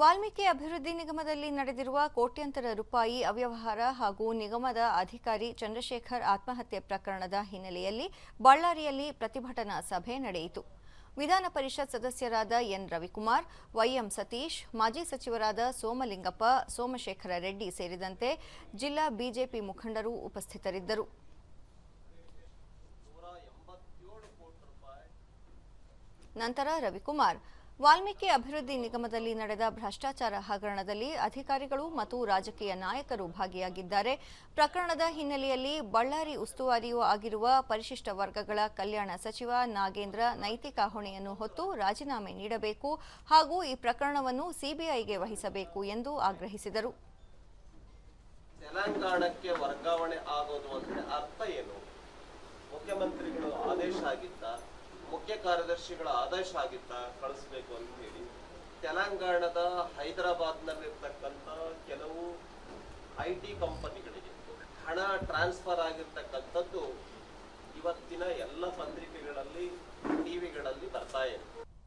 ವಾಲ್ಮೀಕಿ ಅಭಿವೃದ್ಧಿ ನಿಗಮದಲ್ಲಿ ನಡೆದಿರುವ ಕೋಟ್ಯಂತರ ರೂಪಾಯಿ ಅವ್ಯವಹಾರ ಹಾಗೂ ನಿಗಮದ ಅಧಿಕಾರಿ ಚಂದ್ರಶೇಖರ್ ಆತ್ಮಹತ್ಯೆ ಪ್ರಕರಣದ ಹಿನ್ನೆಲೆಯಲ್ಲಿ ಬಳ್ಳಾರಿಯಲ್ಲಿ ಪ್ರತಿಭಟನಾ ಸಭೆ ನಡೆಯಿತು. ವಿಧಾನ ಪರಿಷತ್ ಸದಸ್ಯರಾದ ಎನ್ ರವಿಕುಮಾರ್, ವೈಎಂ ಸತೀಶ್, ಮಾಜಿ ಸಚಿವರಾದ ಸೋಮಲಿಂಗಪ್ಪ, ಸೋಮಶೇಖರ ರೆಡ್ಡಿ ಸೇರಿದಂತೆ ಜಿಲ್ಲಾ ಬಿಜೆಪಿ ಮುಖಂಡರು ಉಪಸ್ಥಿತರಿದ್ದರು. ನಂತರ ರವಿಕುಮಾರ್ ವಾಲ್ಮೀಕಿ ಅಭಿವೃದ್ಧಿ ನಿಗಮದಲ್ಲಿ ನಡೆದ ಭ್ರಷ್ಟಾಚಾರ ಹಗರಣದಲ್ಲಿ ಅಧಿಕಾರಿಗಳು ಮತ್ತು ರಾಜಕೀಯ ನಾಯಕರು ಭಾಗಿಯಾಗಿದ್ದಾರೆ. ಪ್ರಕರಣದ ಹಿನ್ನೆಲೆಯಲ್ಲಿ ಬಳ್ಳಾರಿ ಉಸ್ತುವಾರಿಯೂ ಆಗಿರುವ ಪರಿಶಿಷ್ಟ ವರ್ಗಗಳ ಕಲ್ಯಾಣ ಸಚಿವ ನಾಗೇಂದ್ರ ನೈತಿಕ ಹೊಣೆಯನ್ನು ಹೊತ್ತು ರಾಜೀನಾಮೆ ನೀಡಬೇಕು ಹಾಗೂ ಈ ಪ್ರಕರಣವನ್ನು ಸಿಬಿಐಗೆ ವಹಿಸಬೇಕು ಎಂದು ಆಗ್ರಹಿಸಿದರು. ತೆಲಂಗಾಣಕ್ಕೆ ವರ್ಗಾವಣೆ ಆಗೋದು ಅರ್ಥ ಮುಖ್ಯಮಂತ್ರಿಗಳು ಆದೇಶ ಮುಖ್ಯ ಕಾರ್ಯದರ್ಶಿಗಳ ಆದೇಶ ಆಗಿತ್ತ ಕಳಿಸ್ಬೇಕು ಅಂತ ಹೇಳಿ, ತೆಲಂಗಾಣದ ಹೈದರಾಬಾದ್ನಲ್ಲಿರ್ತಕ್ಕಂಥ ಕೆಲವು ಐ ಟಿ ಕಂಪನಿಗಳಿಗೆ ಹಣ ಟ್ರಾನ್ಸ್ಫರ್ ಆಗಿರ್ತಕ್ಕಂಥದ್ದು ಇವತ್ತಿನ ಎಲ್ಲ ಪತ್ರಿಕೆಗಳಲ್ಲಿ ಟಿವಿಗಳಲ್ಲಿ ಬರ್ತಾ ಇದೆ.